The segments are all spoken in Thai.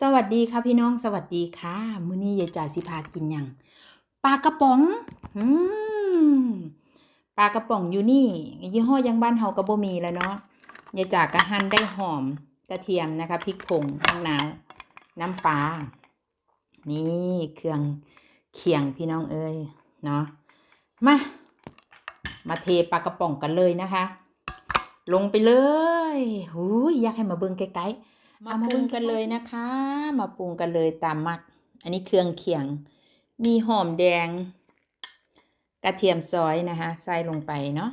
สวัสดีค่ะพี่น้องสวัสดีค่ะ มื้อนี้ยายจ่าสิพากินยังปลากระป๋องอืมปลากระป๋องอยู่นี่ยี่ห้อยังบ้านเฮาก็บ่มีแล้วเนาะยายจ่าก็หั่นได้หอมกระเทียมนะคะพริกผงมะนาวน้ำปลานี่เครื่องเคียงพี่น้องเอ้ยเนาะมามาเทปลากระป๋องกันเลยนะคะ ลงไปเลยหูยอยากให้มาเบิ่งใกล้ๆ มาปรุงกันเลยนะคะ มาปรุงกันเลยตามมัก อันนี้เครื่องเคียง มีหอมแดง กระเทียมซอยนะคะใส่ลงไปเนาะ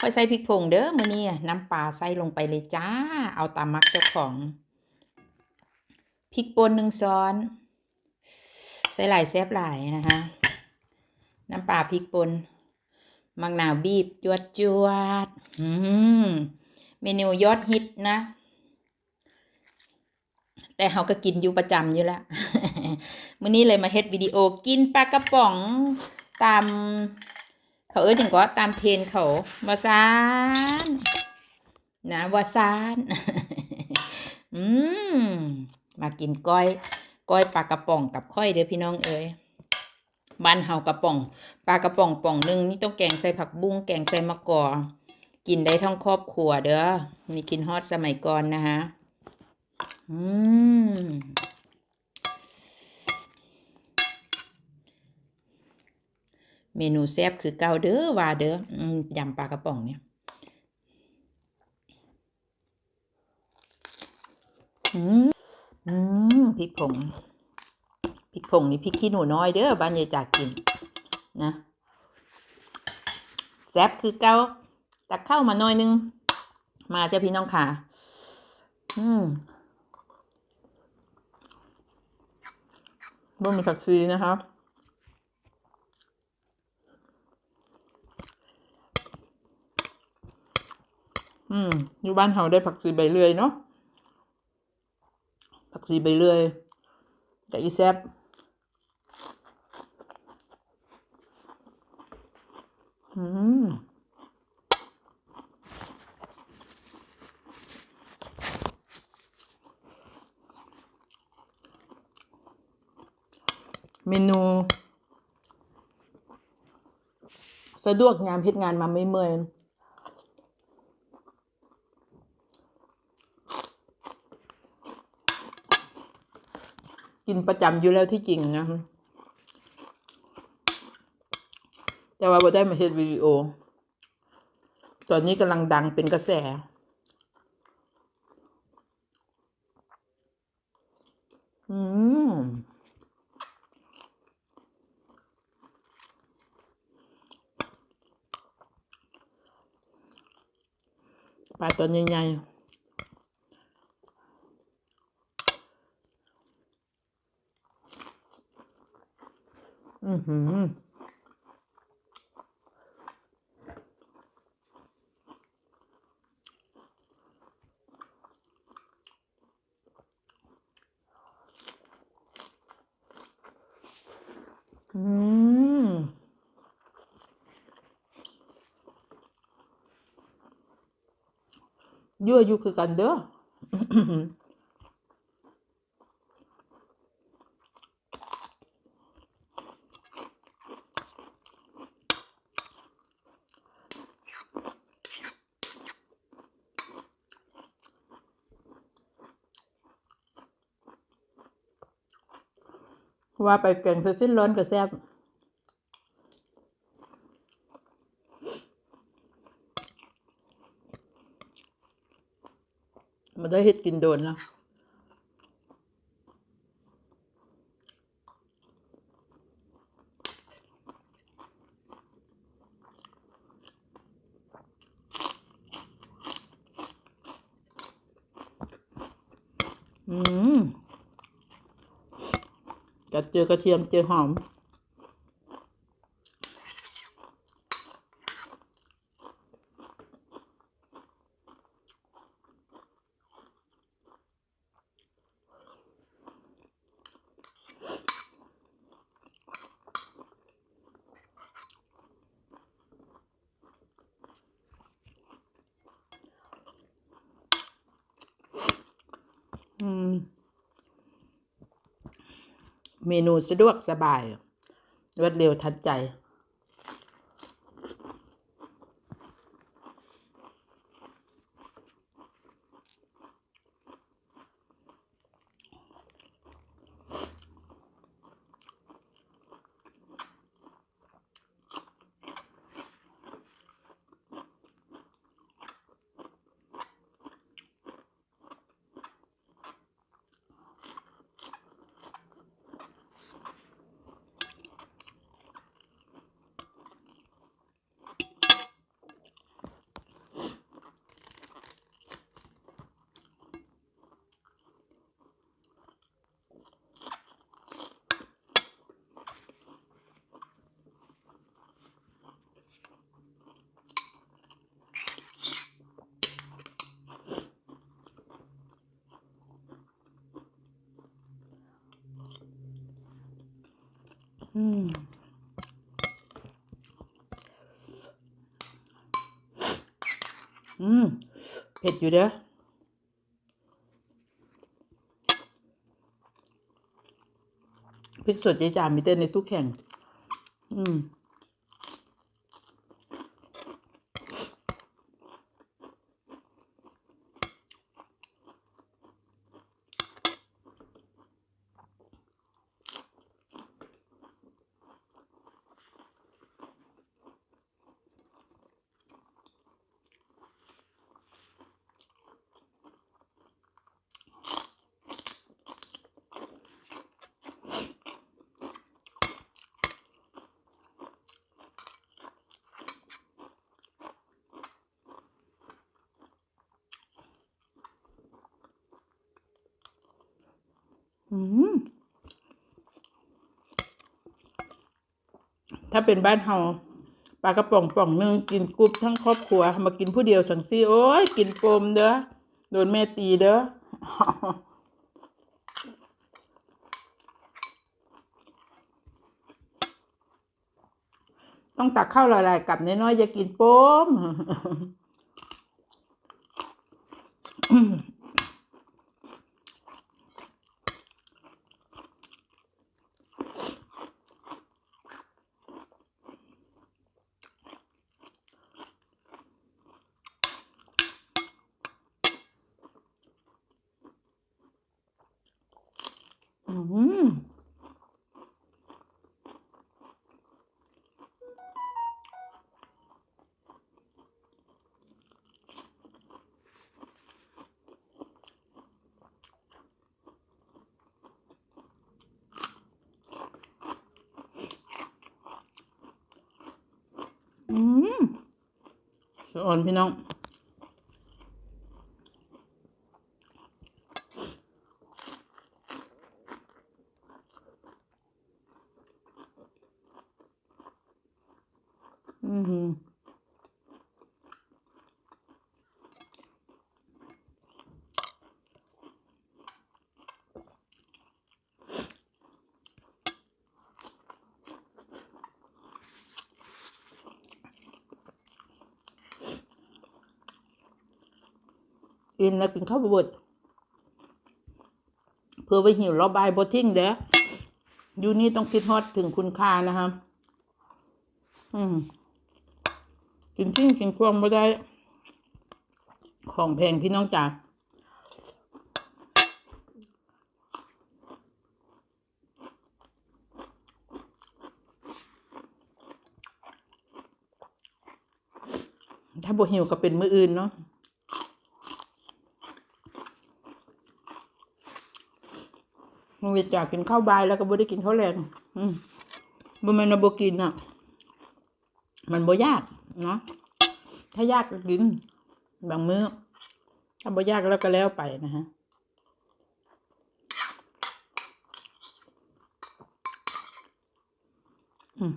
ค่อยใส่พริกผงเด้อมื้อนี้น้ำปลาใส่ลงไปเลยจ้า เอาตามมักเจ้าของพริกป่นหนึ่งช้อน ใส่หลายแซบหลายนะคะ น้ำปลาพริกป่นมังนาวบีบจวดจวด อืมเมนูยอดฮิตนะ แต่เขาก็กินอยู่ประจำอยู่แล้วมื้อนี้เลยมาเฮ็ดวิดีโอกินปลากระป๋องตาม เขาเอ้ยถึงก็ตามเทรนเขาวาซานนะวาซานอืมมากินก้อย ก้อยปลากระป๋องกับข้อยเด้อพี่น้องเอ้ยบ้านเฮากระป๋อง ปลากระป๋องป่องหนึงนี่ต้องแกงใส่ผักบุ้งแกงใส่มะกอกินได้ทั้งครอบครัวเด้อนี่กินฮอตสมัยก่อนนะฮะ อืมเมนูแซ่บคือเก่าเด้อว่าเด้อยำปลากระป๋องเนี่ยอืมอืมพริกผงพริกผงนี่พริกขี้หนูน้อยเด้อบ้านยายจากกินนะแซ่บคือเก่าตักเข้ามาหน่อยนึง มาเจ้าพี่น้องค่ะ อืม บ่มีผักชีนะครับ อืม อยู่บ้านเฮาได้ผักชีใบเลื่อยเนาะ ผักชีใบเลื่อยแต่อีแซบอืม เมนู สะดวกยามเฮ็ดงานมาไม่เมื่อยกินประจำอยู่แล้วที่จริงนะแต่ว่าบ่ได้มาเฮ็ดวิดีโอ ตอนนี้กำลังดังเป็นกระแส อืม ปลาตัวใหญ่ๆอือหืออืม ยั่วยู่คือกันเด้อว่าไปแกงเสสิ้นร้อนกับแซ่บมา ได้เฮ็ดกินโดนแล้วอืมกัดเจอกระเทียมเจอหอม เมนูสะดวกสบาย รวดเร็วทันใจ อืมอืม เผ็ดอยู่เด้อพริกสดยายจามมีเต้นในตู้แข่ง อืม ถ้าเป็นบ้านเฮาปลากระป๋องป่องนึงกินกรุบทั้งครอบครัว มากินผู้เดียวสังซี่โอ้ยกินปมเด้อโดนแม่ตีเด้อต้องตักข้าวลายๆกลับน้อยๆอย่ากินปม อืม อืมสะ อ่อนพี่น้องอือหือ กินแล้วกินข้าวบดเพื่อไปหิวรอบายบทิ้งเด้ออยู่นี่ต้องคิดฮอดถึงคุณค่านะครับอืมกินทิ้งกินควงไม่ได้ ของแพงพี่น้องจ๋าถ้าบ่หิวก็เป็นมื้ออื่นเนาะ มึงจากกินข้าวบายแล้วก็บ่ได้กินข้าวแรงอืมบ่แม่นบ่กินอะ มันบ่ยากเนาะถ้ายากก็กิน บางมื้อถ้าบ่ยากแล้วก็แล้วไปนะฮะอืม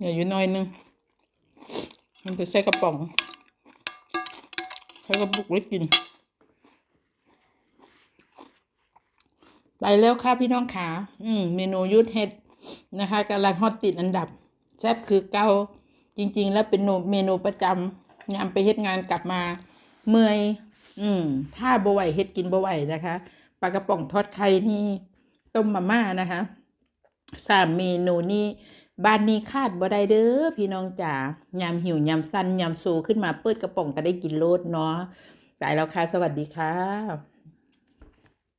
เดี๋ยอยู่น้อยนึง มันไปใส่กระป๋องใส่กระปุกไว้กิน ไปแล้วค่ะพี่น้องขาอืมเมนูยุทธเห็ดนะคะกำลังฮอตติดอันดับ แซ่บคือเกาจริง ๆ แล้วเป็นเมนูประจำยามไปเฮ็ดงานกลับมาเมื่อย อืม ถ้าบ่ไหวเฮ็ดกินบ่ไหวนะคะปลากระป๋องทอดไข่นี่ ต้มมาม่านะคะ สามเมนูนี้ บ้านนี้คาดบ่ได้เด้อพี่น้องจ๋ายำหิวยำสั้นยำซูขึ้นมาเปิดกระป๋องก็ได้กินโลดเนาะไปแล้วค่ะ สวัสดีค่ะ